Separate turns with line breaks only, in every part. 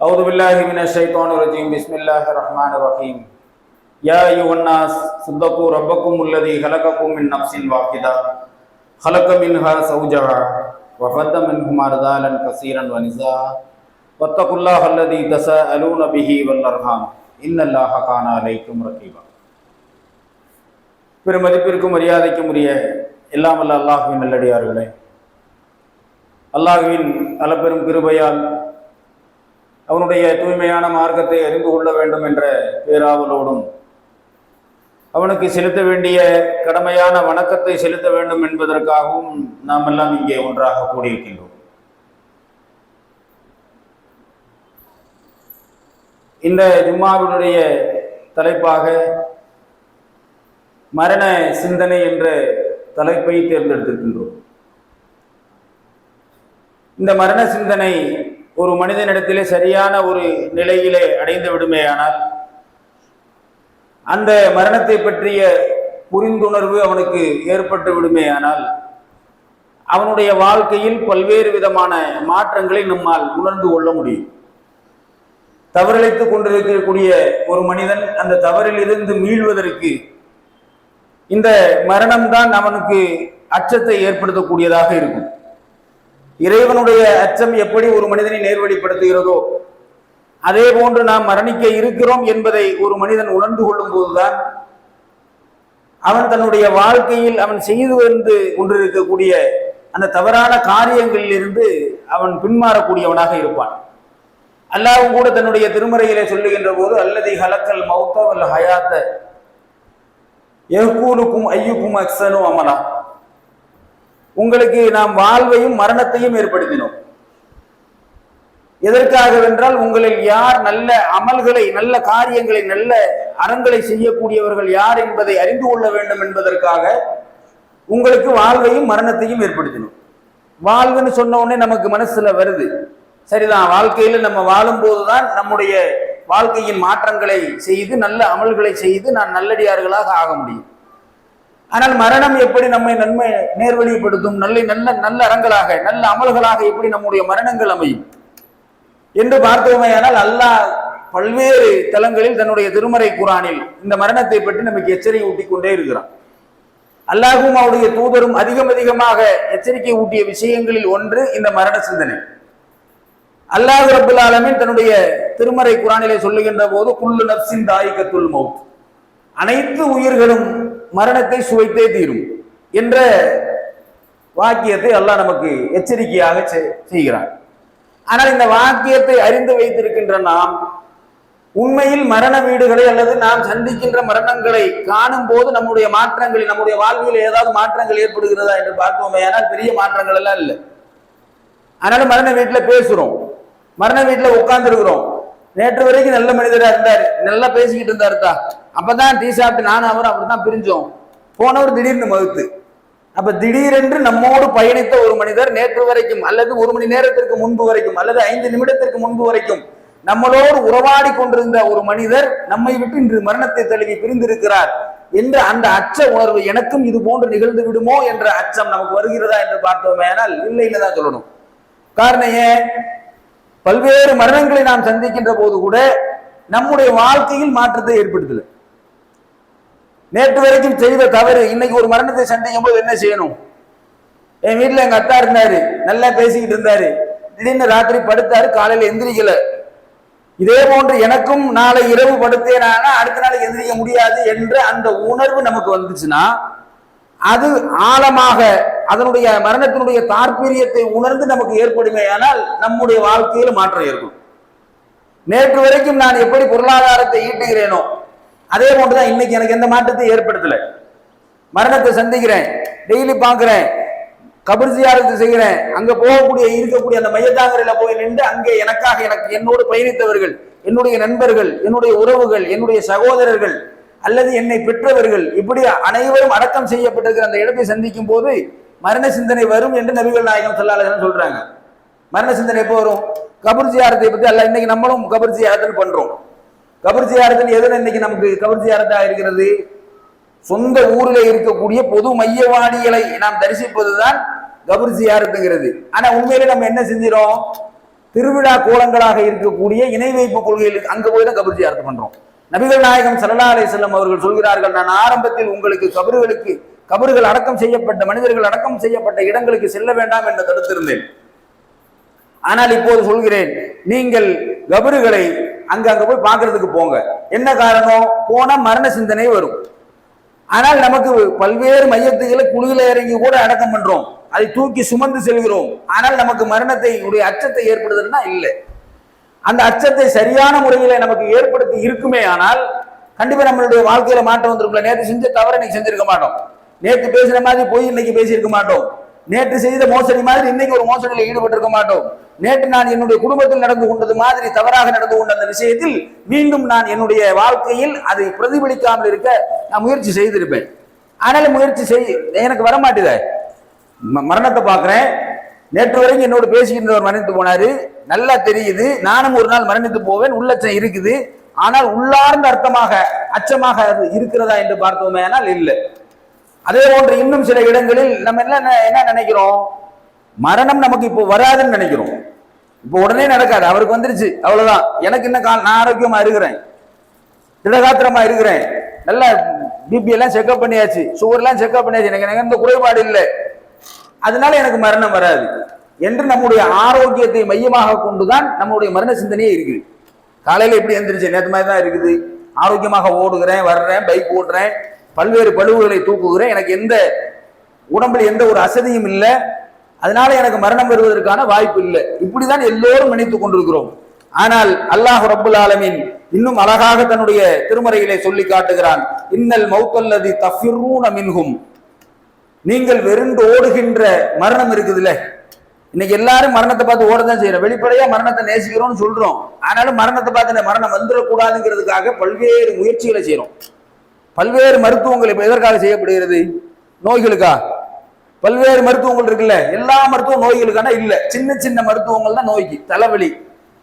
أعوذ بالله من الشيطان الرجيم بسم الله الرحمن الرحيم يا أيها الناس صدقوا ربكم الذي خلقكم من نفس واحدة خلق منها زوجها وفد منهما رجالا كثيرا ونساء واتقوا الله الذي تساءلون به والأرحام إن الله كان عليكم رقيبا பெருமதிப்பிற்கும் மரியாதைக்கும் உரிய எல்லாம் வல்ல அல்லாஹுவின் நல்லடியார்களே அல்லாஹுவின் அளப்பெரும் கிருபையால் அவனுடைய தூய்மையான மார்க்கத்தை அறிந்து கொள்ள வேண்டும் என்ற பேராவலோடும் அவனுக்கு செலுத்த வேண்டிய கடமையான வணக்கத்தை செலுத்த வேண்டும் என்பதற்காகவும் நாம் எல்லாம் இங்கே ஒன்றாக கூடியிருக்கின்றோம். இந்த ஜும்மாவினுடைய தலைப்பாக மரண சிந்தனை என்ற தலைப்பை தேர்ந்தெடுத்திருக்கின்றோம். இந்த மரண சிந்தனை ஒரு மனிதனிடத்திலே சரியான ஒரு நிலையிலே அடைந்து விடுமேயானால் அந்த மரணத்தை பற்றிய புரிந்துணர்வு அவனுக்கு ஏற்பட்டு விடுமேயானால் அவனுடைய வாழ்க்கையில் பல்வேறு விதமான மாற்றங்களை நம்மால் உணர்ந்து கொள்ள முடியும். தவறிழைத்துக் கொண்டிருக்கக்கூடிய ஒரு மனிதன் அந்த தவறிலிருந்து மீள்வதற்கு இந்த மரணம்தான் அவனுக்கு அச்சத்தை ஏற்படுத்தக்கூடியதாக இருக்கும். இறைவனுடைய அச்சம் எப்படி ஒரு மனிதனை நேர்வழிப்படுத்துகிறதோ அதே போன்று நாம் மரணிக்க இருக்கிறோம் என்பதை ஒரு மனிதன் உணர்ந்து கொள்ளும் போதுதான் அவன் தன்னுடைய வாழ்க்கையில் அவன் செய்து வந்து கொண்டிருக்கக்கூடிய அந்த தவறான காரியங்களில் இருந்து அவன் பின்மாறக்கூடியவனாக இருப்பான். அல்லாவும் கூட தன்னுடைய திருமறையிலே சொல்லுகின்ற போது அல்லதி ஹலக்கல் மௌத்தவல் ஹயாத்த எஹ்கூலுக்கும் ஐயுக்கும் அக்சனும் அமலா. உங்களுக்கு நாம் வாழ்வையும் மரணத்தையும் ஏற்படுத்தினோம். எதற்காகவென்றால் உங்களில் யார் நல்ல அமல்களை நல்ல காரியங்களை நல்ல அறங்களை செய்யக்கூடியவர்கள் யார் என்பதை அறிந்து கொள்ள வேண்டும் என்பதற்காக உங்களுக்கு வாழ்வையும் மரணத்தையும் ஏற்படுத்தினோம். வாழ்வுன்னு சொன்ன உடனே நமக்கு மனசுல வருது. சரிதான் வாழ்க்கையில நம்ம வாழும் போதுதான் நம்முடைய வாழ்க்கையின் மாற்றங்களை செய்து நல்ல அமல்களை செய்து நான் நல்லடியார்களாக ஆக முடியும். ஆனால் மரணம் எப்படி நம்மை நன்மை நேர்வழிப்படுத்தும்? நல்ல நல்ல நல்ல அறங்களாக நல்ல அமல்களாக எப்படி நம்முடைய மரணங்கள் அமையும்? என்று பார்த்தோமேயானால் அல்லாஹ் பல்வேறு தலங்களில் தன்னுடைய திருமறை குரானில் இந்த மரணத்தை பற்றி நமக்கு எச்சரிக்கை ஊட்டி கொண்டே இருக்கிறான். அல்லாஹும் அவருடைய தூதரும் அதிகம் அதிகமாக எச்சரிக்கை ஊட்டிய விஷயங்களில் ஒன்று இந்த மரண சிந்தனை. அல்லாஹ் ரபுல் ஆலமின் தன்னுடைய திருமறை குரானிலே சொல்லுகின்ற போது குள்ளு நப்சின் தாய்கத்துல் மவுத் அனைத்து உயிர்களும் மரணத்தை சுவைத்தே தீரும் என்ற வாக்கியத்தை அல்லாஹ் நமக்கு எச்சரிக்கையாக செய்கிறான். ஆனால் இந்த வாக்கியத்தை அறிந்து வைத்திருக்கின்ற நாம் உண்மையில் மரண வீடுகளை அல்லது நாம் சந்திக்கின்ற மரணங்களை காணும் போது நம்முடைய மாற்றங்களில் நம்முடைய வாழ்வில் ஏதாவது மாற்றங்கள் ஏற்படுகிறதா என்று பார்த்தோமே ஆனால் பெரிய மாற்றங்கள் எல்லாம் இல்லை. அதனால மரண வீட்டில் பேசுறோம். மரண வீட்டில் உட்கார்ந்துருக்கிறோம். நேற்று வரைக்கும் நல்ல மனிதராக இருந்தார். நல்லா பேசிக்கிட்டு இருந்தாருக்கா தான் அப்பதான் டீ சாப்பிட்டு நானும் அவரும் அப்படிதான் பிரிஞ்சோம். போனவர் திடீர்னு மறுத்து அப்ப திடீரென்று நம்மோடு பயணித்த ஒரு மனிதர் நேற்று வரைக்கும் அல்லது ஒரு மணி நேரத்திற்கு முன்பு வரைக்கும் அல்லது ஐந்து நிமிடத்திற்கு முன்பு வரைக்கும் நம்மளோடு உறவாடி கொண்டிருந்த ஒரு மனிதர் நம்மை விட்டு இன்று மரணத்தை தழுவி பிரிந்திருக்கிறார் என்ற அந்த அச்ச உணர்வு எனக்கும் இது போன்று நிகழ்ந்து விடுமோ என்ற அச்சம் நமக்கு வருகிறதா என்று பார்த்தோமே ஆனால் இல்லை தான் சொல்லணும். காரணம் ஏன்? பல்வேறு மரணங்களை நாம் சந்திக்கின்ற போது கூட நம்முடைய வாழ்க்கையில் மாற்றத்தை ஏற்படுத்தலை. நேற்று வரைக்கும் செய்த தவறு இன்னைக்கு ஒரு மரணத்தை சந்திக்கும் போது என்ன செய்யணும்? என் வீட்டில் எங்க அத்தா இருந்தாரு நல்லா பேசிக்கிட்டு இருந்தாரு. திடீர்னு ராத்திரி படுத்தாரு காலையில எந்திரிக்கல. இதே போன்று எனக்கும் நாளை இரவு படுத்தேனானா அடுத்த நாள் எந்திரிக்க முடியாது என்ற அந்த உணர்வு நமக்கு வந்துச்சுன்னா அது ஆழமாக அதனுடைய மரணத்தினுடைய தாற்பீரியத்தை உணர்ந்து நமக்கு ஏற்படுமே ஆனால் நம்முடைய வாழ்க்கையில் மாற்றம் ஏற்படும். நேற்று வரைக்கும் நான் எப்படி பொருளாதாரத்தை ஈட்டுகிறேனோ அதே போன்றுதான் இன்னைக்கு எனக்கு எந்த மாற்றத்தை ஏற்படுத்தல. மரணத்தை சந்திக்கிறேன் டெய்லி பார்க்கிறேன் கபர் ஜியாரத்து செய்கிறேன் அங்க போகக்கூடிய இருக்கக்கூடிய அந்த மையத்தாங்கரையில போய் நின்று அங்கே எனக்காக எனக்கு என்னோடு பயணித்தவர்கள் என்னுடைய நண்பர்கள் என்னுடைய உறவுகள் என்னுடைய சகோதரர்கள் அல்லது என்னை பெற்றவர்கள் இப்படி அனைவரும் அடக்கம் செய்யப்பட்டிருக்கிற அந்த இடத்தை சந்திக்கும் போது மரண சிந்தனை வரும் என்று நபிகள் நாயகம் சொல்லாத சொல்றாங்க. மரண சிந்தனை எப்போ வரும்? கபர் ஜியாரத்தை பத்தி அல்ல இன்னைக்கு நம்மளும் கபர் ஜியாரத்தில் பண்றோம். கபர் ஜியாரத்தில் எதுன்னு இன்னைக்கு நமக்கு கபர் ஜியாரத்தா இருக்கிறது? சொந்த ஊரில் இருக்கக்கூடிய பொது மையவாடிகளை நாம் தரிசிப்பதுதான் கபர் ஜியாரத்துங்கிறது. ஆனா உண்மையில நம்ம என்ன செஞ்சிடும் திருவிழா கோலங்களாக இருக்கக்கூடிய இணை வைப்பு கொள்கைகளுக்கு அங்க போய் தான் கபர் ஜியாரத்து பண்றோம். நபிகள் நாயகம் சல்லா அலிசல்லம் அவர்கள் சொல்கிறார்கள் நான் ஆரம்பத்தில் உங்களுக்கு கபர்களுக்கு கபர்கள் அடக்கம் செய்யப்பட்ட மனிதர்கள் அடக்கம் செய்யப்பட்ட இடங்களுக்கு செல்ல வேண்டாம் என்று தடுத்திருந்தேன். ஆனால் இப்போது சொல்கிறேன் நீங்கள் கபறுகளை அங்க அங்க போய் பார்க்கறதுக்கு போங்க. என்ன காரணம்? போனா மரண சிந்தனை வரும். ஆனால் நமக்கு பல்வேறு மையத்துகளை குழுவில் இறங்கி கூட அடக்கம் பண்றோம். அதை தூக்கி சுமந்து செல்கிறோம். ஆனால் நமக்கு மரணத்தை உடைய அச்சத்தை ஏற்படுதுன்னா இல்லை. அந்த அச்சத்தை சரியான முறையில நமக்கு ஏற்படுத்தி இருக்குமே ஆனால் கண்டிப்பா நம்மளுடைய வாழ்க்கையில மாற்றம் வந்திருக்கல நேற்று செஞ்ச தவறு இன்னைக்கு செஞ்சிருக்க மாட்டோம். நேற்று பேசுற மாதிரி போய் இன்னைக்கு பேசியிருக்க மாட்டோம். நேற்று செய்த மோசடி மாதிரி இன்னைக்கு ஒரு மோசடியில் ஈடுபட்டிருக்க மாட்டோம். நேற்று நான் என்னுடைய குடும்பத்தில் நடந்து கொண்டது மாதிரி தவறாக நடந்து கொண்ட அந்த விஷயத்தில் மீண்டும் நான் என்னுடைய வாழ்க்கையில் அதை பிரதிபலிக்காமல் இருக்க நான் முயற்சி செய்திருப்பேன். ஆனாலும் முயற்சி செய் எனக்கு வரமாட்டேத. ம- மரணத்தை பார்க்குறேன். நேற்று வரைக்கும் என்னோடு பேசுகின்றவர் மரணித்து போனாரு. நல்லா தெரியுது. நானும் ஒரு நாள் மரணித்து போவேன். உள்ளச்சம் இருக்குது. ஆனால் உள்ளார்ந்த அர்த்தமாக அச்சமாக அது இருக்கிறதா என்று பார்த்தோமே ஆனால் இல்லை. அதே போன்று இன்னும் சில இடங்களில் நம்ம என்ன என்ன நினைக்கிறோம்? மரணம் நமக்கு இப்போ வராதுன்னு நினைக்கிறோம். இப்போ உடனே நடக்காது. அவருக்கு வந்துருச்சு. அவ்வளவுதான். எனக்கு என்ன கால் நான் ஆரோக்கியமா இருக்கிறேன். திடகாத்திரமா இருக்கிறேன். நல்லா பிபி எல்லாம் செக்அப் பண்ணியாச்சு. சுகர் எல்லாம் செக்அப் பண்ணியாச்சு. எனக்கு எனக்கு எந்த குறைபாடு இல்லை. அதனால எனக்கு மரணம் வராது. என்று நம்முடைய ஆரோக்கியத்தை மையமாக கொண்டுதான் நம்முடைய மரண சிந்தனையே இருக்குது. காலையில எப்படி எந்திரிச்சு நேற்று மாதிரி தான் இருக்குது. ஆரோக்கியமாக ஓடுகிறேன் வர்றேன் பைக் ஓடுறேன். பல்வேறு பழுவுகளை தூக்குகிறேன். எனக்கு எந்த உடம்புல எந்த ஒரு அசதியும் இல்லை. அதனால எனக்கு மரணம் வருவதற்கான வாய்ப்பு இல்லை. இப்படிதான் எல்லோரும் நினைத்துக் கொண்டிருக்கிறோம். ஆனால் அல்லாஹ் ரபுல் ஆலமின் இன்னும் அழகாக தன்னுடைய திருமறையிலே சொல்லி காட்டுகிறான். இன்னல் மௌத்தல்லதி தஃபிரூன மின்கும் நீங்கள் வெறுண்டு ஓடுகின்ற மரணம் இருக்குதுல்ல. இன்னைக்கு எல்லாரும் மரணத்தை பார்த்து ஓடதான் செய்யறோம். வெளிப்படையா மரணத்தை நேசிக்கிறோம்னு சொல்றோம். ஆனாலும் மரணத்தை பார்த்து மரணம் வந்துடக்கூடாதுங்கிறதுக்காக பல்வேறு முயற்சிகளை செய்யறோம் பல்வேறு மருத்துவங்கள் இப்போ எதற்காக செய்யப்படுகிறது? நோய்களுக்கா? பல்வேறு மருத்துவங்கள் இருக்குல்ல? எல்லா மருத்துவ நோய்களுக்கான இல்லை. சின்ன சின்ன மருத்துவங்கள் தான் நோய்க்கு. தலைவலி.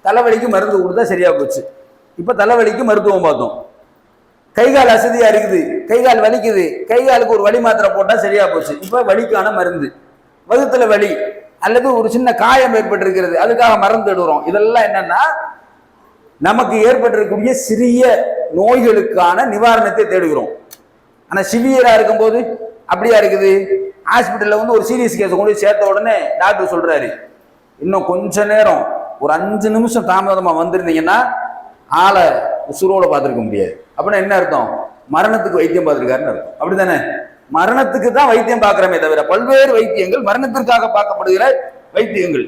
தலைவலிக்கு மருந்து கொடுத்தா சரியா போச்சு. இப்போ தலைவலிக்கு மருத்துவம் பார்த்தோம். கை கால் இருக்குது. கை கால் வலிக்குது. கை காலுக்கு ஒரு வலி மாத்திரை போட்டால் சரியா போச்சு. இப்போ வலிக்கான மருந்து. வகுத்துல வலி அல்லது ஒரு சின்ன காயம் ஏற்பட்டிருக்கிறது. அதுக்காக மருந்து எடுக்கிறோம். இதெல்லாம் என்னன்னா நமக்கு ஏற்பட்டிருக்கக்கூடிய சிறிய நோய்களுக்கான நிவாரணத்தை தேடுகிறோம். ஆனால் சிவியராக இருக்கும்போது அப்படியா இருக்குது? ஹாஸ்பிட்டலில் வந்து ஒரு சீரியஸ் கேஸ் கொண்டு சேர்த்த உடனே டாக்டர் சொல்கிறாரு இன்னும் கொஞ்ச நேரம் ஒரு அஞ்சு நிமிஷம் தாமதமாக வந்திருந்தீங்கன்னா ஆளை உசுரோட பார்த்துருக்க முடியாது. அப்படின்னா என்ன அர்த்தம்? மரணத்துக்கு வைத்தியம் பார்த்துருக்காருன்னு அர்த்தம். அப்படிதானே மரணத்துக்கு தான் வைத்தியம் பார்க்குறமே தவிர பல்வேறு வைத்தியங்கள் மரணத்திற்காக பார்க்கப்படுகிற வைத்தியங்கள்.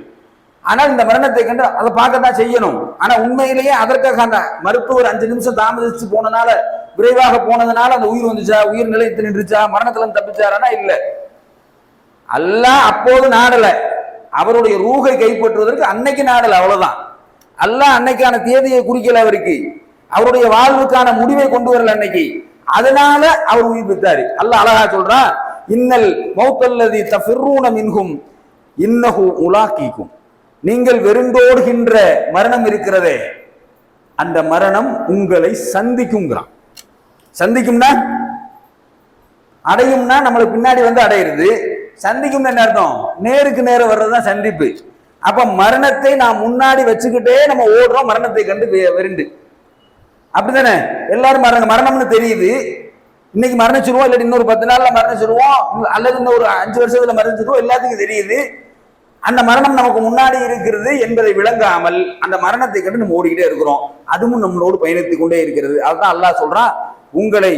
ஆனால் இந்த மரணத்தை கண்டு அதை பார்க்கத்தான் செய்யணும். ஆனா உண்மையிலேயே அதற்காக அந்த மருத்துவர் அஞ்சு நிமிஷம் தாமதிச்சு போனனால விரைவாக போனதுனால அந்த உயிர் வந்துச்சா? உயிர் நிலையத்தில் நின்றுச்சா? மரணத்துல தப்பிச்சாரானா? இல்ல. அல்லாஹ் அப்போது நாடல. அவருடைய ரூகை கைப்பற்றுவதற்கு அன்னைக்கு நாடல அவ்வளவுதான். அல்லாஹ் அன்னைக்கான தேதியை குறிக்கல அவருக்கு. அவருடைய வாழ்வுக்கான முடிவை கொண்டு வரல அன்னைக்கு. அதனால அவர் உயிர் பெற்றாரு. அல்லாஹ் அழகா சொல்றான் இன்னல் மௌத்தல்லதி தஃபிர்ரூன மின்ஹும் இன்னஹு உலாக்கிக்கும். நீங்கள் வெறுந்தோடுகின்ற மரணம் இருக்கிறதே. அந்த மரணம் உங்களை சந்திக்குங்கிறான் சந்திக்கும்னா? அடையும்னா நம்மளை பின்னாடி வந்து அடையிறது. சந்திக்கும் என்ன அர்த்தம்? நேருக்கு நேரம் வர்றதுதான் சந்திப்பு. அப்ப மரணத்தை நாம் முன்னாடி வச்சுக்கிட்டே நம்ம ஓடுறோம் மரணத்தை கண்டு வெறுண்டு. அப்படிதானே எல்லாரும் மரண மரணம்னு தெரியுது. இன்னைக்கு மரணிச்சிருவோம் இல்லாட்டி இன்னொரு பத்து நாள்ல மரணிச்சிருவோம் அல்லது இன்னொரு அஞ்சு வருஷத்துல மரணிச்சிருவோம் எல்லாத்துக்கும் தெரியுது. அந்த மரணம் நமக்கு முன்னாடி இருக்கிறது என்பதை விளங்காமல் அந்த மரணத்தை கண்டு நம்ம ஓடிக்கிட்டே இருக்கிறோம். அதுவும் நம்மளோடு பயணித்துக் கொண்டே இருக்கிறது. அதுதான் அல்லாஹ் சொல்றான் உங்களை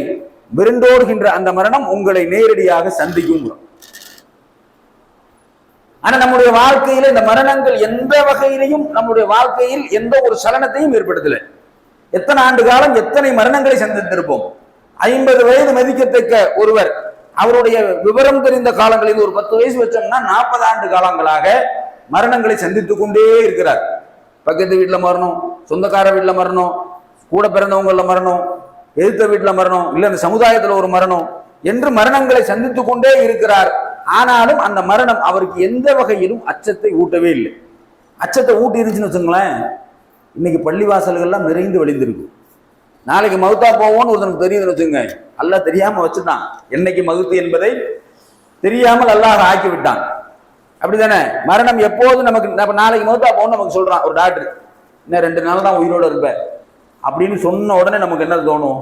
விருந்தோடுகின்ற அந்த மரணம் உங்களை நேரடியாக சந்திக்கும் ஆனா நம்முடைய வாழ்க்கையில இந்த மரணங்கள் எந்த வகையிலையும் நம்முடைய வாழ்க்கையில் எந்த ஒரு சலனத்தையும் ஏற்படுத்தல. எத்தனை ஆண்டு காலம் எத்தனை மரணங்களை சந்தித்திருப்போம்? ஐம்பது வயது மதிக்கத்தக்க ஒருவர் அவருடைய விவரம் தெரிந்த காலங்களில் ஒரு பத்து வயசு வச்சோம்னா நாற்பது ஆண்டு காலங்களாக மரணங்களை சந்தித்து கொண்டே இருக்கிறார். பக்கத்து வீட்டில் மரணம் சொந்தக்கார வீட்டில் மரணம் கூட பிறந்தவங்களில் மரணம் எதிர்த்த வீட்டில் மரணம் இல்லை இந்த சமுதாயத்தில் ஒரு மரணம் என்று மரணங்களை சந்தித்து கொண்டே இருக்கிறார். ஆனாலும் அந்த மரணம் அவருக்கு எந்த வகையிலும் அச்சத்தை ஊட்டவே இல்லை. அச்சத்தை ஊட்டி இருந்துச்சுன்னு வச்சுங்களேன் இன்னைக்கு பள்ளிவாசல்கள்லாம் நிறைந்து வழிந்திருக்கு. நாளைக்கு மகுத்தா போவோம்னு ஒருத்தனுக்கு தெரியுதுன்னு வச்சுங்க அல்லாஹ் தெரியாம வச்சுட்டான். என்னைக்கு மகுத்து என்பதை தெரியாமல் அல்லாஹ் ஆக்கி விட்டான் அப்படிதானே? மரணம் எப்போது நமக்கு நாளைக்கு மகுத்தா போகணும்னு நமக்கு சொல்றான் ஒரு டாக்டர். இன்னும் ரெண்டு நாள் தான் உயிரோட இருப்பேன் அப்படின்னு சொன்ன உடனே நமக்கு என்ன தோணும்?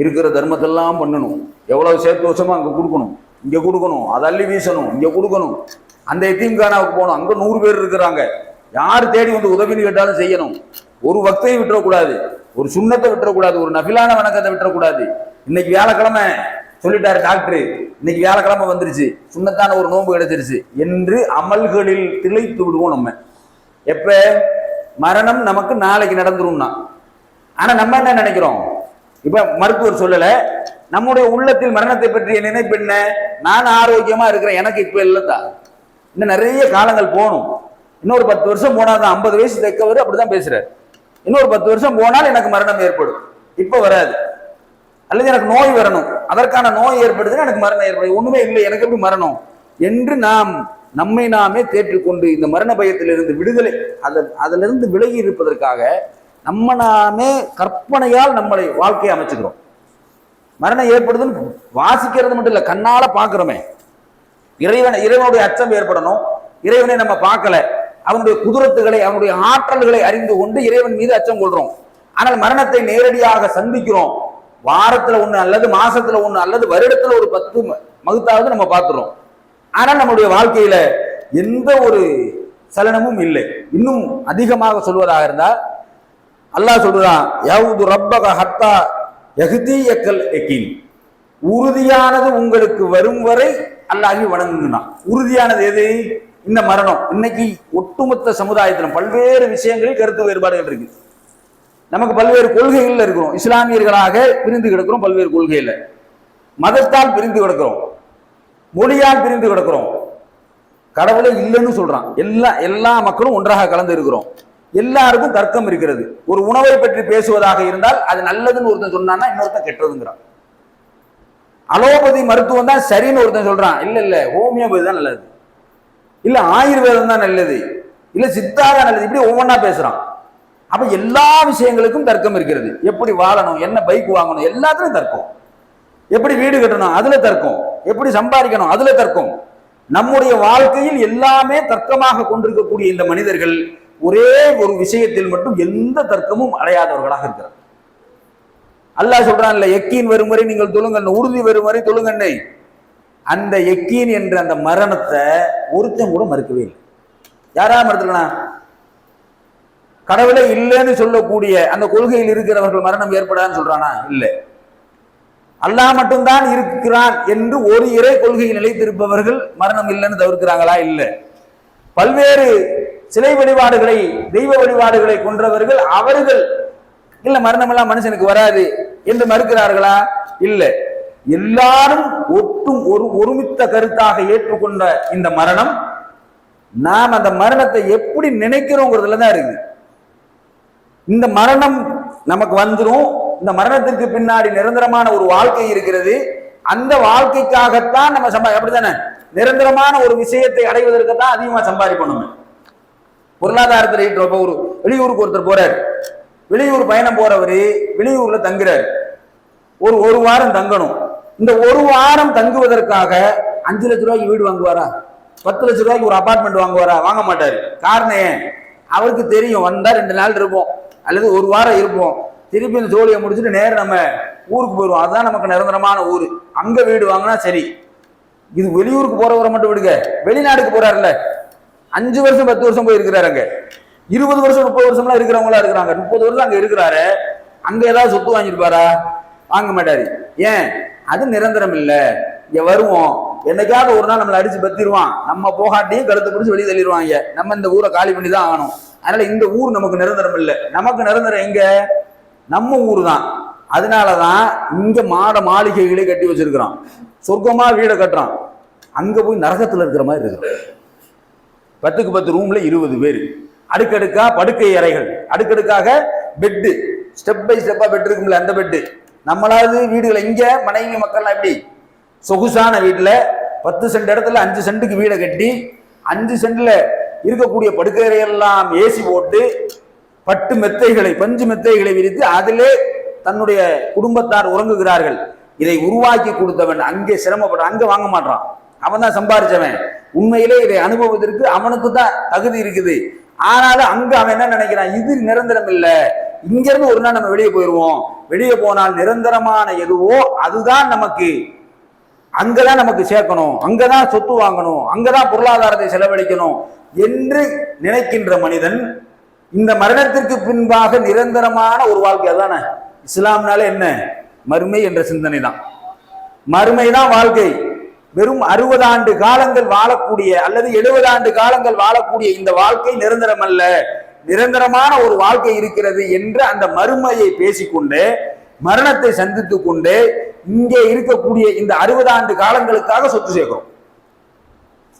இருக்கிற தர்மத்தெல்லாம் பண்ணணும். எவ்வளவு சேர்த்து வருஷமா அங்கே கொடுக்கணும். இங்கே கொடுக்கணும். அதை அள்ளி வீசணும். இங்கே கொடுக்கணும். அந்த எத்தீம்கானாவுக்கு போகணும். அங்கே நூறு பேர் இருக்கிறாங்க. யார் தேடி வந்து உதவின்னு கேட்டாலும் செய்யணும். ஒரு பக்தையும் விட்டுறக்கூடாது. ஒரு சுண்ணத்தை விட்டுறக்கூடாது ஒரு நபிலான வணக்கத்தை விட்டுறக்கூடாது. இன்னைக்கு வியாழக்கிழமை சொல்லிட்டாரு டாக்டர். இன்னைக்கு வியாழக்கிழமை வந்துருச்சு. சுண்ணத்தான ஒரு நோன்பு கிடைச்சிருச்சு. என்று அமல்களில் திளைத்து விடுவோம் நம்ம. எப்ப? மரணம் நமக்கு நாளைக்கு நடந்துரும்னா. ஆனா நம்ம என்ன நினைக்கிறோம்? இப்ப மருத்துவர் சொல்லல நம்முடைய உள்ளத்தில் மரணத்தை பற்றிய நினைப்பு என்ன? நான் ஆரோக்கியமா இருக்கிறேன். எனக்கு இப்ப இல்லத்தா. இன்னும் நிறைய காலங்கள் போகணும். இன்னொரு பத்து வருஷம் போனாதான் ஐம்பது வயசு தைக்கவர் அப்படிதான் பேசுறாரு. இன்னொரு பத்து வருஷம் போனால் எனக்கு மரணம் ஏற்படும். இப்ப வராது. அல்லது எனக்கு நோய் வரணும். அதற்கான நோய் ஏற்படுதுன்னா எனக்கு மரணம் ஏற்படும். ஒண்ணுமே இல்லை. எனக்கு எப்படி மரணம்? என்று நாம் நம்மை நாமே தேற்றிக்கொண்டு இந்த மரண பயத்திலிருந்து விடுதலை அதன் அதிலிருந்து விலகி இருப்பதற்காக நம்ம நாமே கற்பனையால் நம்மளை வாழ்க்கையை அமைச்சுக்கிறோம். மரணம் ஏற்படுதுன்னு வாசிக்கிறது மட்டும் இல்லை. கண்ணால பார்க்குறோமே. இறைவன் இறைவனுடைய அச்சம் ஏற்படணும். இறைவனை நம்ம பார்க்கல. அவனுடைய குதிரத்துகளை அவனுடைய ஆற்றல்களை அறிந்து கொண்டு இறைவன் மீது அச்சம் கொள்றோம். ஆனால் மரணத்தை நேரடியாக சந்திக்கிறோம். வாரத்துல ஒண்ணு அல்லது மாசத்துல ஒண்ணு அல்லது வருடத்துல ஒரு பத்து மகுத்தாவது நம்ம பார்த்துறோம். ஆனால் நம்முடைய வாழ்க்கையில எந்த ஒரு சலனமும் இல்லை. இன்னும் அதிகமாக சொல்வதாக இருந்தால் அல்லாஹ் சொல்றான் யவுது ரப்பக ஹத்தா யஹ்தியக்கல் எக்கின் உறுதியானது உங்களுக்கு வரும் வரை அல்லாஹி வணங்குனான் உறுதியானது எது? இந்த மரணம் இன்னைக்கு ஒட்டுமொத்த சமுதாயத்திலும் பல்வேறு விஷயங்களில் கருத்து வேறுபாடுகள் இருக்கு. நமக்கு பல்வேறு கொள்கைகள்ல இருக்கிறோம். இஸ்லாமியர்களாக பிரிந்து கிடக்கிறோம் பல்வேறு கொள்கையில. மதத்தால் பிரிந்து கிடக்கிறோம். மொழியால் பிரிந்து கிடக்கிறோம். கடவுளே இல்லைன்னு சொல்றான். எல்லா எல்லா மக்களும் ஒன்றாக கலந்து இருக்கிறோம். எல்லாருக்கும் தர்க்கம் இருக்கிறது. ஒரு உணவை பற்றி பேசுவதாக இருந்தால் அது நல்லதுன்னு ஒருத்தன் சொன்னான்னா இன்னொருத்தன் கெட்டதுங்கிறான். அலோபதி மருத்துவம் தான் சரின்னு ஒருத்தன் சொல்றான். இல்ல இல்ல ஹோமியோபதி தான் நல்லது. இல்லை ஆயுர்வேதம் தான் நல்லது. இல்லை சித்தா தான் நல்லது. இப்படி ஒவ்வொன்றா பேசுகிறான் அப்போ எல்லா விஷயங்களுக்கும் தர்க்கம் இருக்கிறது. எப்படி வாழணும் என்ன பைக் வாங்கணும் எல்லாத்துலையும் தர்க்கம். எப்படி வீடு கட்டணும் அதில் தர்க்கம். எப்படி சம்பாதிக்கணும் அதில் தர்க்கம். நம்முடைய வாழ்க்கையில் எல்லாமே தர்க்கமாக கொண்டிருக்கக்கூடிய இந்த மனிதர்கள் ஒரே ஒரு விஷயத்தில் மட்டும் எந்த தர்க்கமும் அடையாதவர்களாக இருக்கிறார் அல்லாஹ் சொல்றான் இல்ல எக்கீன் வரும் வரை நீங்கள் தொழுங்கண்ணு உறுதி வரும் வரை தொழுங்கண்ணை. அந்த எக்கீன் என்ற அந்த மரணத்தை ஒருத்தன் கூட மறுக்கவே இல்லை. யாரா மறுத்துக்கலாம் கடவுளே இல்லைன்னு சொல்லக்கூடிய அந்த கொள்கையில் இருக்கிறவர்கள் மரணம் ஏற்படாதுன்னு சொல்றானா? இல்லை. அல்லாஹ் மட்டும்தான் இருக்கிறான் என்று ஒரு இறை கொள்கையில் நிலைத்திருப்பவர்கள் மரணம் இல்லைன்னு தவிர்க்கிறாங்களா? இல்லை. பல்வேறு சிலை வழிபாடுகளை தெய்வ வழிபாடுகளை கொன்றவர்கள் அவர்கள் இல்ல மரணம் எல்லாம் மனுஷனுக்கு வராது என்று மறுக்கிறார்களா? இல்லை. எல்லாரும் ஒட்டும் ஒரு ஒருமித்த கருத்தாக ஏற்றுக்கொண்ட இந்த மரணம் நாம் அந்த மரணத்தை எப்படி நினைக்கிறோங்கிறதுல தான் இருக்கு. இந்த மரணம் நமக்கு வந்துடும் இந்த மரணத்திற்கு பின்னாடி நிரந்தரமான ஒரு வாழ்க்கை இருக்கிறது. அந்த வாழ்க்கைக்காகத்தான் நம்ம சம்பா அப்படித்தானே? நிரந்தரமான ஒரு விஷயத்தை அடைவதற்கு தான் அதிகமாக சம்பாதிக்கணும். பொருளாதாரத்தில் ஈட்டுறப்ப ஒரு வெளியூருக்கு ஒருத்தர் போறாரு. வெளியூர் பயணம் போறவர் வெளியூர்ல தங்குறாரு. ஒரு ஒரு வாரம் தங்கணும். இந்த ஒரு வாரம் தங்குவதற்காக அஞ்சு லட்ச ரூபாய்க்கு வீடு வாங்குவாரா? பத்து லட்ச ரூபாய்க்கு ஒரு அபார்ட்மெண்ட் வாங்குவாரா? வாங்க மாட்டாரு. காரணம் ஏன்? அவருக்கு தெரியும் வந்தா ரெண்டு நாள் இருப்போம். அல்லது ஒரு வாரம் இருப்போம். திருப்பி இந்த ஜோலியை முடிச்சுட்டு நேரம் நம்ம ஊருக்கு போயிடுவோம். அதுதான் நமக்கு நிரந்தரமான ஊர். அங்க வீடு வாங்கினா சரி. இது வெளியூருக்கு போறவரை மட்டும் விடுங்க. வெளிநாடுக்கு போறாருல்ல. அஞ்சு வருஷம் பத்து வருஷம் போய் இருக்கிறாரு அங்க. இருபது வருஷம் முப்பது வருஷம்லாம் இருக்கிறவங்களா இருக்கிறாங்க. முப்பது வருஷம் அங்க இருக்கிறாரு. அங்க ஏதாவது சொத்து வாங்கியிருப்பாரா? வாங்க மாட்டாரு. ஏன்? அது நிரந்தரம் இல்லை. இங்க வருவோம். என்னைக்காவது ஒரு நாள் நம்மளை அடிச்சு பத்திடுவான் நம்ம போகாட்டியும் கழுத்து பிடிச்சி வெளியே தள்ளிடுவாங்க. நம்ம இந்த ஊரை காலி பண்ணி தான் ஆகணும். அதனால இந்த ஊர் நமக்கு நிரந்தரம் இல்லை. நமக்கு நிரந்தரம் எங்க? நம்ம ஊர் தான். அதனாலதான் இங்க மாட மாளிகைகளே கட்டி வச்சிருக்கிறோம் சொர்க்கமா வீடை கட்டுறோம் அங்க போய் நரகத்துல இருக்கிற மாதிரி இருக்கிறான் பத்துக்கு பத்து ரூம்ல இருபது பேர். அடுக்கடுக்கா படுக்கை அறைகள். அடுக்கடுக்காக பெட்டு ஸ்டெப் பை ஸ்டெப்பா பெட் இருக்கும்ல அந்த பெட்டு நம்மளாவது வீடுகளை இங்க மனைவி மக்கள்லாம் எப்படி? சொகுசான வீட்டில் பத்து சென்ட் இடத்துல அஞ்சு சென்ட்டுக்கு வீடை கட்டி அஞ்சு சென்டில் இருக்கக்கூடிய படுக்கையெல்லாம் ஏசி போட்டு பட்டு மெத்தைகளை பஞ்சு மெத்தைகளை விரித்து அதிலே தன்னுடைய குடும்பத்தார் உறங்குகிறார்கள். இதை உருவாக்கி கொடுத்தவன் அங்கே சிரமப்பட அங்கே வாங்க மாட்டான் அவன் தான் சம்பாரிச்சவன். உண்மையிலே இதை அனுபவத்திற்கு அவனுக்கு தான் தகுதி இருக்குது. ஆனாலும் அங்க அவன் என்ன நினைக்கிறான்? இது நிரந்தரம் இல்லை. இங்கிருந்து ஒரு நாள் நம்ம வெளியே போயிடுவோம் வெளியே போனால் நிரந்தரமான எதுவோ அதுதான் நமக்கு. அங்கதான் நமக்கு சேர்க்கணும். அங்கதான் சொத்து வாங்கணும். அங்கதான் பொருளாதாரத்தை செலவழிக்கணும் என்று நினைக்கின்ற மனிதன் இந்த மரணத்திற்கு பின்பாக நிரந்தரமான ஒரு வாழ்க்கை அதானே இஸ்லாம்னால என்ன? மறுமை என்ற சிந்தனை தான் மறுமை தான் வாழ்க்கை. வெறும் அறுபது ஆண்டு காலங்கள் வாழக்கூடிய அல்லது எழுபது ஆண்டு காலங்கள் வாழக்கூடிய இந்த வாழ்க்கை நிரந்தரம் அல்ல நிரந்தரமான ஒரு வாழ்க்கை இருக்கிறது என்று அந்த மறுமையை பேசிக்கொண்டு மரணத்தை சந்தித்து கொண்டு இங்கே இருக்கக்கூடிய இந்த அறுபது ஆண்டு காலங்களுக்காக சொத்து சேர்க்கிறோம்.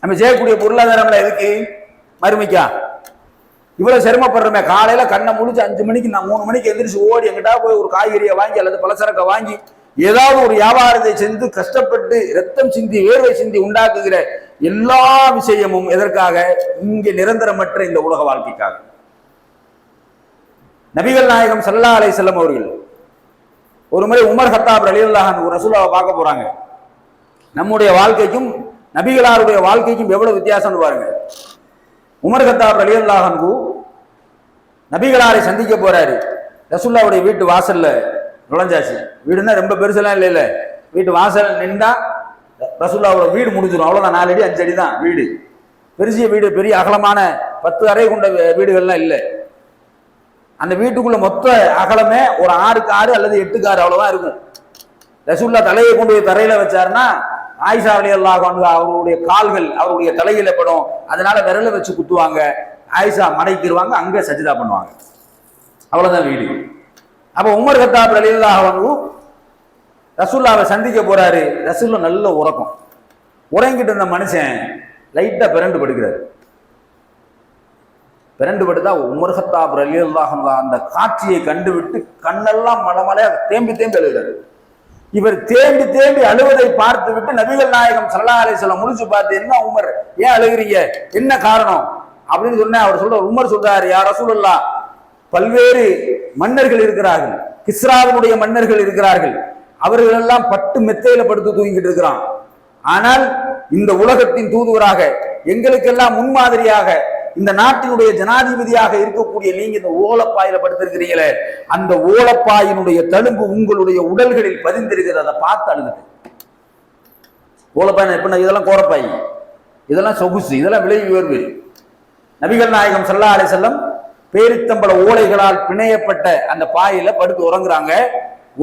நம்ம செய்யக்கூடிய பொருளாதாரம்ல எதுக்கு? மறுமைக்கா? இவ்வளவு சிரமப்படுறோமே காலையில கண்ணை முடிச்சு அஞ்சு மணிக்கு நான் மூணு மணிக்கு எந்திரிச்சு ஓடி எங்கிட்டா போய் ஒரு காய்கறியை வாங்கி அல்லது பலசரக்கை வாங்கி ஏதாவது ஒரு வியாபாரத்தை செஞ்சு கஷ்டப்பட்டு ரத்தம் சிந்தி வேர்வை சிந்தி உண்டாக்குகிற எல்லா விஷயமும் எதற்காக? இங்கே நிரந்தரமற்ற இந்த உலக வாழ்க்கைக்காக. நபிகள் நாயகம் சல்லா அலை செல்லம் அவர்கள் ஒரு முறை உமர் ஹத்தாப் ரலியல்லாஹன் ரசூலாவை பார்க்க போறாங்க. நம்முடைய வாழ்க்கைக்கும் நபிகளாருடைய வாழ்க்கைக்கும் எவ்வளவு வித்தியாசம்னு பாருங்க. உமர் ஹத்தாப் ரலியல்லாஹன்கு நபிகளாரை சந்திக்க போறாரு. ரசூல்லாவுடைய வீட்டு வாசல்ல நுழைஞ்சாச்சு. வீடுன்னா ரொம்ப பெருசெல்லாம் இல்லை இல்லை வீட்டு வாசல் நின்றா ரசூல்லாவோட வீடு முடிஞ்சிடும் அவ்வளோதான் நாலு அடி அஞ்சு அடி தான் வீடு. பெருசிய வீடு பெரிய அகலமான பத்து அறை கொண்ட வீடுகள்லாம் இல்லை. அந்த வீட்டுக்குள்ள மொத்த அகலமே ஒரு ஆறுக்கு ஆறு அல்லது எட்டுக்கு ஆறு அவ்வளவுதான் இருக்கும். ரசூல்லா தலையை கொண்டு போய் தரையில வச்சாருன்னா ஆயிஷா அலி அல்லாஹ் அவருடைய கால்கள் அவருடைய தலையில படும். அதனால விரல வச்சு குத்துவாங்க. ஆயிஷா மடக்கிடுவாங்க அங்க சஜிதா பண்ணுவாங்க. அவ்வளவுதான் வீடு. அப்ப உமர் கத்தாப் அலி அல்லாஹ் ரசூல்லாவை சந்திக்க போறாரு. ரசூல்லா நல்ல உறக்கம். உறங்கிட்டு இருந்த மனுஷன் லைட்டா பிறண்டு படுக்கிறாரு. பிறண்டு படுத்தா உமர் கத்தாப் அலி அந்த காட்சியை கண்டுவிட்டு கண்ணெல்லாம் மலமலையா தேம்பி தேம்பி அழுகிறாரு. இவர் தேம்பி தேம்பி அழுவதை பார்த்து விட்டு நபிகள் நாயகம் சல்லா சொல்ல முடிச்சு பார்த்து என்ன உமர்? ஏன் அழுகிறீங்க? என்ன காரணம்? அப்படின்னு சொன்னேன் அவர் சொல்ற உமர் சொல்றாரு யார் ரசூலுல்லா பல்வேறு மன்னர்கள் இருக்கிறார்கள். கிஸ்ராவினுடைய மன்னர்கள் இருக்கிறார்கள். அவர்கள் எல்லாம் பட்டு மெத்தையில படுத்து தூங்கிட்டு இருக்கிறான். ஆனால் இந்த உலகத்தின் தூதுவராக எங்களுக்கெல்லாம் முன்மாதிரியாக இந்த நாட்டினுடைய ஜனாதிபதியாக இருக்கக்கூடிய நீங்க இந்த ஓலப்பாயில படுத்திருக்கிறீங்களே அந்த ஓலப்பாயினுடைய தழும்பு உங்களுடைய உடல்களில் பதிந்திருக்கிறது அதை பார்த்து அழுதுட்டு ஓலப்பாய் எப்படின்னா இதெல்லாம் கோரப்பாய். இதெல்லாம் சொகுசு இதெல்லாம் விலை உயர்வு. நபிகள் நாயகம் சல்லா அலைஹி செல்லம் பேரித்தம்பள ஓலைகளால் பிணையப்பட்ட அந்த பாயில படுத்து உறங்குறாங்க.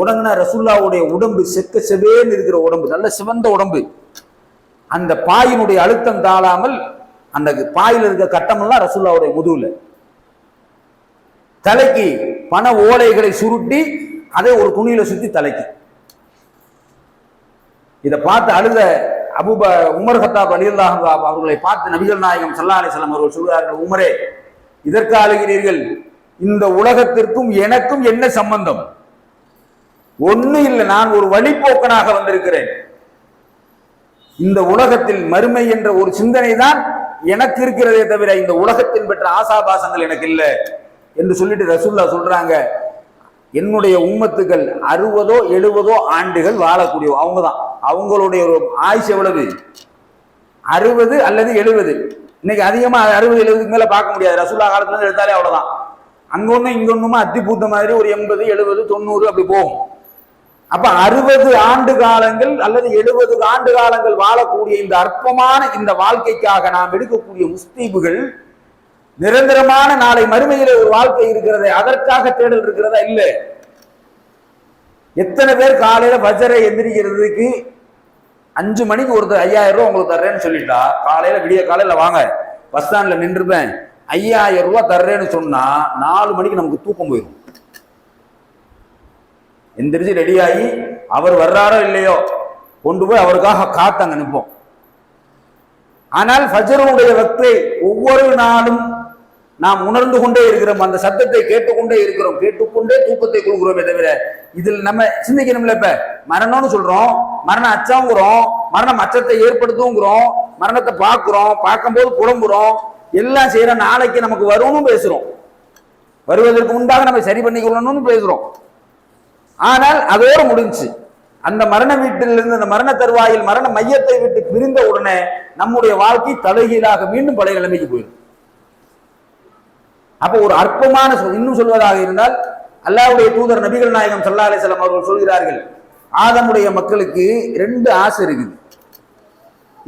உறங்குன ரசுல்லாவுடைய உடம்பு செக்க செவேன்னு இருக்கிற உடம்பு நல்ல சிவந்த உடம்பு. அந்த பாயினுடைய அழுத்தம் தாழாமல் அந்த பாயில் இருக்க கட்டமெல்லாம் ரசுல்லாவுடைய முதுகுல. தலைக்கு பண ஓலைகளை சுருட்டி அதை ஒரு துணியில சுத்தி தலைக்கு. இதை பார்த்து அழுத அபுப உமர் ஹத்தாப் அலியல்லாஹ் அவர்களை பார்த்து நபிகள் நாயகம் சல்லா அலைஹி அவர்கள் சொல்கிறார்கள் உமரே இதற்கு அழுகிறீர்கள் இந்த உலகத்திற்கும் எனக்கும் என்ன சம்பந்தம்? ஒண்ணு இல்லை நான் ஒரு வழிபோக்கனாக வந்திருக்கிறேன். இந்த உலகத்தில் மறுமை என்ற ஒரு சிந்தனை தான் எனக்கு இருக்கிறதே தவிர இந்த உலகத்தின் பெற்ற ஆசாபாசங்கள் எனக்கு இல்லை என்று சொல்லிட்டு ரசூல்லா சொல்றாங்க. என்னுடைய உம்மத்துக்கள் அறுபதோ எழுபதோ ஆண்டுகள் வாழக்கூடிய அவங்க தான் அவங்களுடைய ஒரு ஆயுஷ் எவ்வளவு? அறுபது அல்லது எழுபது. இன்னைக்கு அதிகமா அறுபது எழுபதுக்கு மேல பார்க்க முடியாது. ரசூல்லா காலத்துல எடுத்தாலே அவ்வளவுதான். அங்க ஒண்ணு இங்க ஒண்ணுமா அத்தி பூத்த மாதிரி ஒரு எண்பது எழுபது தொண்ணூறு அப்படி போகும். அப்ப அறுபது ஆண்டு காலங்கள் அல்லது எழுபது ஆண்டு காலங்கள் வாழக்கூடிய இந்த அற்பமான இந்த வாழ்க்கைக்காக நாம் எடுக்கக்கூடிய முஸ்தீபுகள் நிரந்தரமான நாளை மறுமையில் ஒரு வாழ்க்கை இருக்கிறதே அதற்காக தேடல் இருக்கிறதா? இல்லை. எத்தனை பேர் காலையில பஜரை எந்திரிக்கிறதுக்கு அஞ்சு மணிக்கு ஒருத்தர் ஐயாயிரம் ரூபா உங்களுக்கு தர்றேன்னு சொல்லிட்டா காலையில விடிய காலையில வாங்க பஸ் ஸ்டாண்ட்ல நின்றுப்பேன் ஐயாயிரம் ரூபா தர்றேன்னு சொன்னா நாலு மணிக்கு நமக்கு தூக்கம் போயிடும் எந்திரிச்சு ரெடியாகி அவர் வர்றாரோ இல்லையோ கொண்டு போய் அவருக்காக காத்தாங்க நிற்போம். ஆனால் ஃபஜருடைய வக்தை ஒவ்வொரு நாளும் நாம் உணர்ந்து கொண்டே இருக்கிறோம். அந்த சத்தத்தை கேட்டுக்கொண்டே இருக்கிறோம். கேட்டுக்கொண்டே தூக்கத்தை கொடுக்குறோமே தவிர இதில் நம்ம சிந்திக்கணும்ல இப்ப. மரணம்னு சொல்றோம். மரண அச்சாங்கிறோம். மரணம் அச்சத்தை ஏற்படுத்துங்கிறோம் மரணத்தை பார்க்குறோம். பார்க்கும்போது புலம்புறோம். எல்லாம் செய்யற நாளைக்கு நமக்கு வரும்னு பேசுறோம். வருவதற்கு முன்பாக நம்ம சரி பண்ணிக்கொள்ளணும்னு பேசுறோம். ஆனால் அதோடு முடிஞ்சு அந்த மரண வீட்டிலிருந்து அந்த மரண தருவாயில் மரண மையத்தை விட்டு பிரிந்த உடனே நம்முடைய வாழ்க்கை தலைகீழாக மீண்டும் பழைய நிலைமைக்கு போயிடும். அப்போ ஒரு அற்பமான இன்னும் சொல்வதாக இருந்தால் அல்லாவுடைய தூதர் நபிகள் நாயகம் சல்லா அலிசல்லாம் அவர்கள் சொல்கிறார்கள் ஆதமுடைய மக்களுக்கு ரெண்டு ஆசை இருக்குது.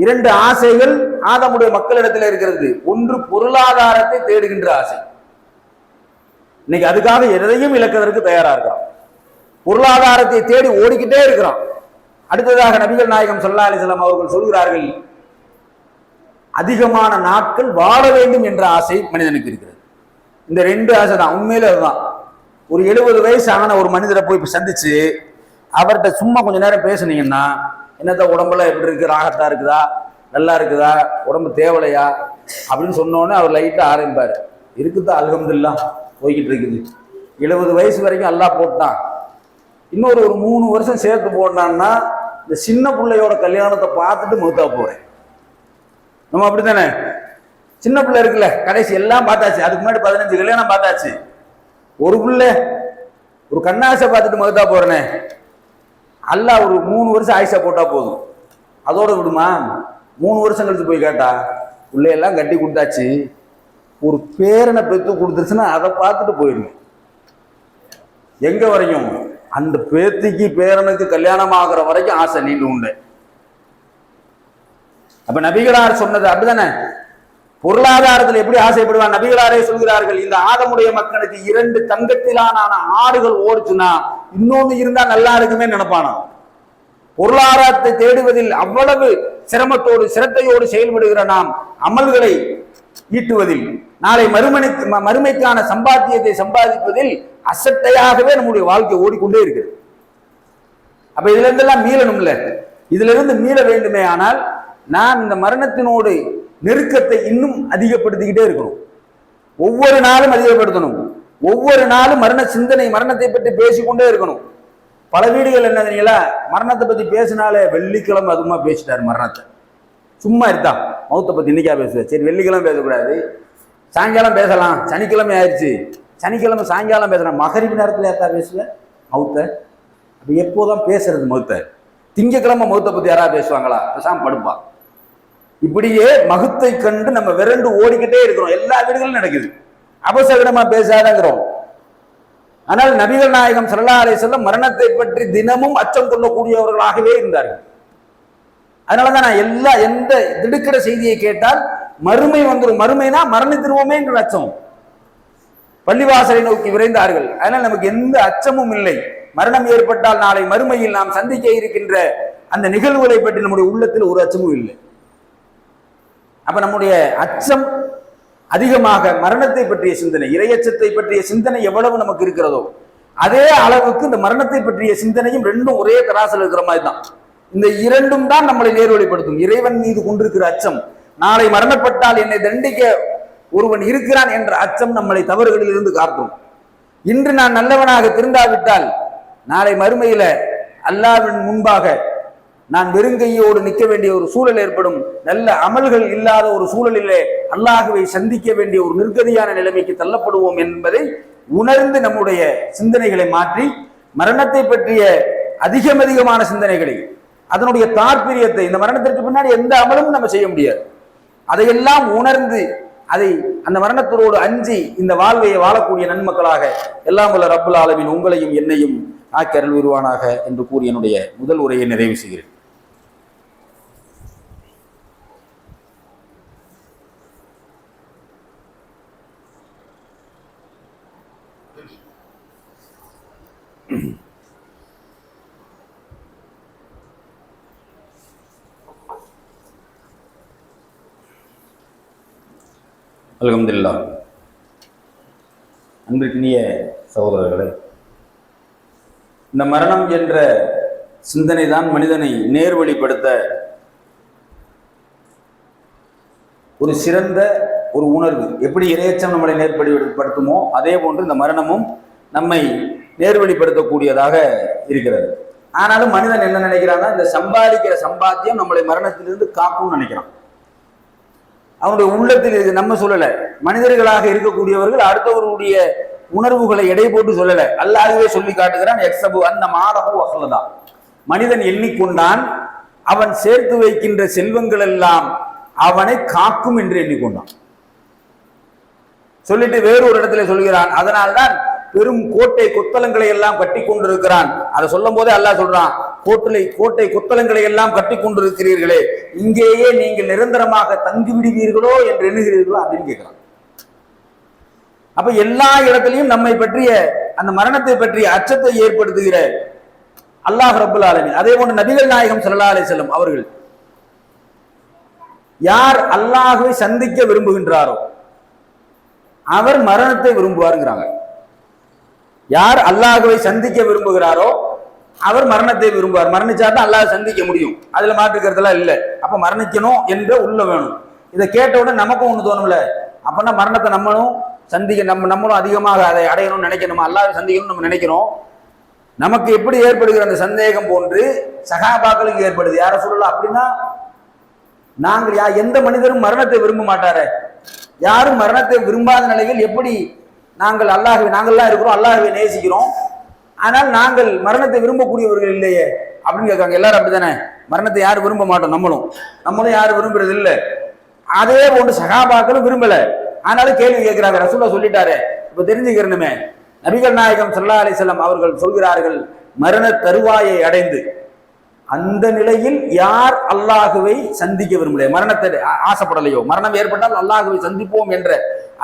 இரண்டு ஆசைகள் ஆதமுடைய மக்களிடத்தில் இருக்கிறது. ஒன்று பொருளாதாரத்தை தேடுகின்ற ஆசை. இன்னைக்கு அதுக்காக எதையும் இழக்கிறதுக்கு தயாரா இருக்கிறோம் பொருளாதாரத்தை தேடி ஓடிக்கிட்டே இருக்கிறோம். அடுத்ததாக நபிகள் நாயகம் சல்லா அலிஸ்லாம் அவர்கள் சொல்கிறார்கள் அதிகமான நாட்கள் வாழ வேண்டும் என்ற ஆசை மனிதனுக்கு இருக்கிறது. இந்த ரெண்டு ஆசை தான். உண்மையில அதுதான். ஒரு எழுபது வயசு ஆன ஒரு மனிதரை போய் இப்போ சந்திச்சு அவர்கிட்ட சும்மா கொஞ்ச நேரம் பேசுனீங்கன்னா என்னத்த உடம்புல எப்படி இருக்கு? ராகத்தா இருக்குதா? நல்லா இருக்குதா? உடம்பு தேவலையா? அப்படின்னு சொன்னோன்னே அவர் லைட்டாக ஆரம்பிப்பார். இருக்குதா? அல்ஹம்துலில்லாஹ் போய்கிட்டு இருக்குது. எழுபது வயசு வரைக்கும் எல்லாம் போட்டான். இன்னொரு ஒரு மூணு வருஷம் சேர்த்து போட்டான்னா இந்த சின்ன பிள்ளையோட கல்யாணத்தை பார்த்துட்டு மூத்தா போறேன். நம்ம அப்படித்தானே? சின்ன பிள்ளை இருக்குல்ல கடைசி எல்லாம் பார்த்தாச்சு. அதுக்கு முன்னாடி பதினஞ்சு கல்யாணம் பார்த்தாச்சு. ஒரு பிள்ளை ஒரு கண்ணாசை பார்த்துட்டு மகத்தா போறனே. அல்ல ஒரு மூணு வருஷம் ஆயுசா போட்டா போதும். அதோட விடுமா? மூணு வருஷம் கழிச்சு போய் கேட்டா பிள்ளையெல்லாம் கட்டி கொடுத்தாச்சு. ஒரு பேரனை பெற்று கொடுத்துருச்சுன்னா அதை பார்த்துட்டு போயிடுங்க எங்க வரையும்? அந்த பேத்திக்கு பேரனுக்கு கல்யாணம் ஆகுற வரைக்கும் ஆசை நீண்டு உண்டு. அப்ப நபிகளார் சொன்னது அப்படிதானே? பொருளாதாரத்தில் எப்படி ஆசைப்படுவான் நபிகளாரே சொல்கிறார்கள் இந்த ஆதமுடைய மக்களுக்கு இரண்டு தங்கத்திலான ஆடுகள் ஓடுச்சுன்னா இன்னொன்னு இருந்தா நல்லா இருக்குமே நினைப்பானா பொருளாதாரத்தை தேடுவதில் அவ்வளவு சிரமத்தோடு சிரத்தையோடு செயல்படுகிற நாம் அமல்களை ஈட்டுவதில் நாளை மறுமணி ம- மறுமைக்கான சம்பாத்தியத்தை சம்பாதிப்பதில் அசட்டையாகவே நம்முடைய வாழ்க்கை ஓடிக்கொண்டே இருக்கிறது அப்ப இதுல இருந்தெல்லாம் மீளணும்ல? இதுல இருந்து மீள வேண்டுமே ஆனால் நாம் இந்த மரணத்தினோடு நெருக்கத்தை இன்னும் அதிகப்படுத்திக்கிட்டே இருக்கணும். ஒவ்வொரு நாளும் அதிகப்படுத்தணும். ஒவ்வொரு நாளும் மரண சிந்தனை மரணத்தை பற்றி பேசிக்கொண்டே இருக்கணும். பல வீடுகள் என்னதுங்களா மரணத்தை பத்தி பேசினாலே வெள்ளிக்கிழமை அதுமா பேசிட்டாரு மரணத்தை. சும்மா இருந்தா மௌத்தை பத்தி இன்னைக்கா பேசுவேன் சரி வெள்ளிக்கிழமை பேசக்கூடாது. சாயங்காலம் பேசலாம். சனிக்கிழமை ஆயிடுச்சு. சனிக்கிழமை சாயங்காலம் பேசுகிறேன் மகரிப்பு நேரத்தில் ஏத்தா பேசுவேன் மௌத்த அப்போ எப்போதான் பேசுறது மௌத்த திங்கக்கிழமை மௌத்தை பற்றி யாராவது பேசுவாங்களா? பேசாம படுப்பா. இப்படியே மகுத்தை கண்டு நம்ம விரண்டு ஓடிக்கிட்டே இருக்கிறோம். எல்லா வீடுகளும் நடக்குது. அபசகடமா பேசாதங்கிறோம். ஆனால் நபிகள் நாயகம் ஸல்லல்லாஹு அலைஹி வஸல்லம் மரணத்தை பற்றி தினமும் அச்சம் கொள்ளக்கூடியவர்களாகவே இருந்தார்கள். அதனாலதான் நான் எல்லா எந்த திடுக்கிற செய்தியை கேட்டால் மறுமை வந்துடும் மறுமைனா மரணித்திருவோமே அச்சம். பள்ளிவாசலை நோக்கி விரைந்தார்கள். அதனால் நமக்கு எந்த அச்சமும் இல்லை. மரணம் ஏற்பட்டால் நாளை மறுமையில் நாம் சந்திக்க இருக்கின்ற அந்த நிகழ்வுகளை பற்றி நம்முடைய உள்ளத்தில் ஒரு அச்சமும் இல்லை. அப்ப நம்முடைய அச்சம் அதிகமாக மரணத்தை பற்றிய சிந்தனை இரையச்சத்தை பற்றிய சிந்தனை எவ்வளவு நமக்கு இருக்கிறதோ அதே அளவுக்கு இந்த மரணத்தை பற்றிய சிந்தனையும் ரெண்டும் ஒரே தராசில் இருக்கிற மாதிரி தான். இந்த இரண்டும் தான் நம்மளை நேர்வழிப்படுத்தும். இறைவன் மீது கொண்டிருக்கிற அச்சம் நாளை மரணப்பட்டால் என்னை தண்டிக்க ஒருவன் இருக்கிறான் என்ற அச்சம் நம்மளை தவறுகளில் இருந்து காட்டும். இன்று நான் நல்லவனாக திருந்தாவிட்டால் நாளை மறுமையில அல்லாவின் முன்பாக நான் வெறுங்கையோடு நிற்க வேண்டிய ஒரு சூழல் ஏற்படும். நல்ல அமல்கள் இல்லாத ஒரு சூழலிலே அல்லாஹுவை சந்திக்க வேண்டிய ஒரு நிர்கதியான நிலைமைக்கு தள்ளப்படுவோம் என்பதை உணர்ந்து நம்முடைய சிந்தனைகளை மாற்றி மரணத்தை பற்றிய அதிகம் அதிகமான சிந்தனைகளை அதனுடைய தாற்பயத்தை இந்த மரணத்திற்கு பின்னாடி எந்த அமலும் நம்ம செய்ய முடியாது. அதையெல்லாம் உணர்ந்து அதை அந்த மரணத்தோடு அஞ்சி இந்த வாழ்வையை வாழக்கூடிய நன்மக்களாக எல்லாம் வல்ல ரப்புல் ஆலமின் உங்களையும் என்னையும் ஆக்கி அருள் வருவானாக என்று கூறி என்னுடைய முதல் உரையை நிறைவு செய்கிறேன். அலகம்துல்லா அன்பிற்கினிய சகோதரர்களே இந்த மரணம் என்ற சிந்தனை தான் மனிதனை நேர்வழிப்படுத்த ஒரு சிறந்த ஒரு உணர்வு. எப்படி இரையச்சம் நம்மளை நேர்வழிப்படுத்துமோ அதே போன்று இந்த மரணமும் நம்மை நேர்வழிப்படுத்தக்கூடியதாக இருக்கிறது. ஆனாலும் மனிதன் என்ன நினைக்கிறான்னா இந்த சம்பாதிக்கிற சம்பாத்தியம் நம்மளை மரணத்திலிருந்து காக்கும்னு நினைக்கிறான். அவனுடைய உள்ளத்தில் இது நம்ம சொல்லலை. மனிதர்களாக இருக்கக்கூடியவர்கள் அடுத்தவர்களுடைய உணர்வுகளை எடை போட்டு சொல்லலை. அல்லாகவே சொல்லி காட்டுகிறான் எக்ஸபு அந்த மாதகு அகலதான் மனிதன் எண்ணிக்கொண்டான் அவன் சேர்த்து வைக்கின்ற செல்வங்கள் எல்லாம் அவனை காக்கும் என்று எண்ணிக்கொண்டான். சொல்லிட்டு வேறு ஒரு இடத்துல சொல்கிறான் அதனால்தான் பெரும் கோட்டை கொத்தலங்களை எல்லாம் கட்டி கொண்டிருக்கிறான் அதை சொல்லும் போதே அல்லாஹ் சொல்றான் கோட்டலை கோட்டை கொத்தளங்களை எல்லாம் கட்டி கொண்டிருக்கிறீர்களே இங்கேயே நீங்கள் நிரந்தரமாக தங்கி விடுவீர்களோ என்று எண்ணுகிறீர்களோ அப்படின்னு கேட்கிறான். அப்ப எல்லா இடத்திலையும் நம்மை பற்றிய அந்த மரணத்தை பற்றிய அச்சத்தை ஏற்படுத்துகிற அல்லாஹ் ரபுல் ஆலமீன் அதே போன்று நபிகள் நாயகம் சல்லா செல்லும் அவர்கள் யார் அல்லாஹுவை சந்திக்க விரும்புகின்றாரோ அவர் மரணத்தை விரும்புவாருங்கிறாங்க. யார் அல்லாஹுவை சந்திக்க விரும்புகிறாரோ அவர் மரணத்தை விரும்புவார். மரணிச்சா தான் அல்லாத சந்திக்க முடியும். அதுல மாற்றுக்கிறதுலாம் இல்லை. அப்ப மரணிக்கணும் என்ற உள்ள வேணும். இதை கேட்ட உடனே நமக்கும் ஒண்ணு தோணும்ல? அப்பனா மரணத்தை நம்மளும் சந்திக்க நம்ம நம்மளும் அதிகமாக அதை அடையணும்னு நினைக்கணுமா? அல்லாத சந்திக்கணும்னு நம்ம நினைக்கிறோம். நமக்கு எப்படி ஏற்படுகிற அந்த சந்தேகம் போன்று சகாபாக்களுக்கு ஏற்படுது. யார சொல்லலாம் அப்படின்னா நாங்கள் யா எந்த மனிதரும் மரணத்தை விரும்ப மாட்டாரே. யாரும் மரணத்தை விரும்பாத நிலையில் எப்படி நாங்கள் அல்லாஹ்வை நாங்கள்லாம் இருக்கிறோம் அல்லாஹ்வை நேசிக்கிறோம்? ஆனால் நாங்கள் மரணத்தை விரும்பக்கூடியவர்கள் இல்லையே அப்படின்னு கேட்காங்க எல்லாரும் அப்படித்தானே? மரணத்தை யாரும் விரும்ப மாட்டோம்? நம்மளும். நம்மளும் யாரும் விரும்புறது இல்லை. அதே போன்று சகாபாக்களும் விரும்பல. ஆனாலும் கேள்வி கேட்கிறாங்க. ரசூல்லா சொல்லிட்டாரு. இப்ப தெரிஞ்சுக்கிறணுமே நபிகள் நாயகம் சல்லா அலிசல்லாம் அவர்கள் சொல்கிறார்கள் மரண தருவாயை அடைந்து அந்த நிலையில் யார் அல்லாஹுவை சந்திக்க விரும்பலையோ மரணத்தை ஆசைப்படலையோ? மரணம் ஏற்பட்டால் அல்லாஹுவை சந்திப்போம் என்ற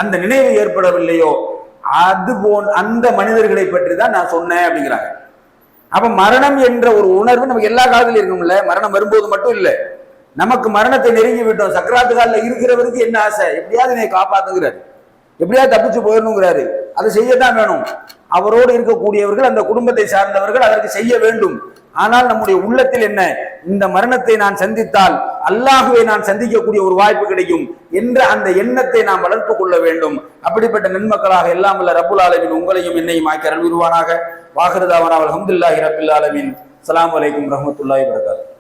அந்த நினைவு ஏற்படவில்லையோ? அது போன் அந்த மனிதர்களை பற்றி தான் நான் சொன்னேன் அப்படிங்கிறாங்க. அப்ப மரணம் என்ற ஒரு உணர்வு நமக்கு எல்லா காலத்திலும் இருக்கும்ல? மரணம் வரும்போது மட்டும் இல்ல. நமக்கு மரணத்தை நெருங்கி விட்டோம். சக்கராத்து காலில் இருக்கிறவருக்கு என்ன ஆசை? எப்படியாவது என்னை காப்பாத்துங்கிறாரு. எப்படியாவது தப்பிச்சு போயிடணுங்கிறாரு. அதை செய்யத்தான் வேணும். அவரோடு இருக்கக்கூடியவர்கள் அந்த குடும்பத்தை சார்ந்தவர்கள் அதற்கு செய்ய வேண்டும். ஆனால் நம்முடைய உள்ளத்தில் என்ன? இந்த மரணத்தை நான் சந்தித்தால் அல்லாஹுவை நான் சந்திக்கக்கூடிய ஒரு வாய்ப்பு கிடைக்கும். என்ற அந்த எண்ணத்தை நாம் வளர்த்து கொள்ள வேண்டும். அப்படிப்பட்ட நன்மக்களாக எல்லாம் உள்ள ரபுல் ஆலமின் உங்களையும் என்னையும் ஆக்கி உருவானாக வாகருதாவனா அல்ஹம்துலில்லாஹி ரபுல் ஆலமின். அலாம் வலைக்கம் ரஹமத்துல்லாஹி வரகாத்து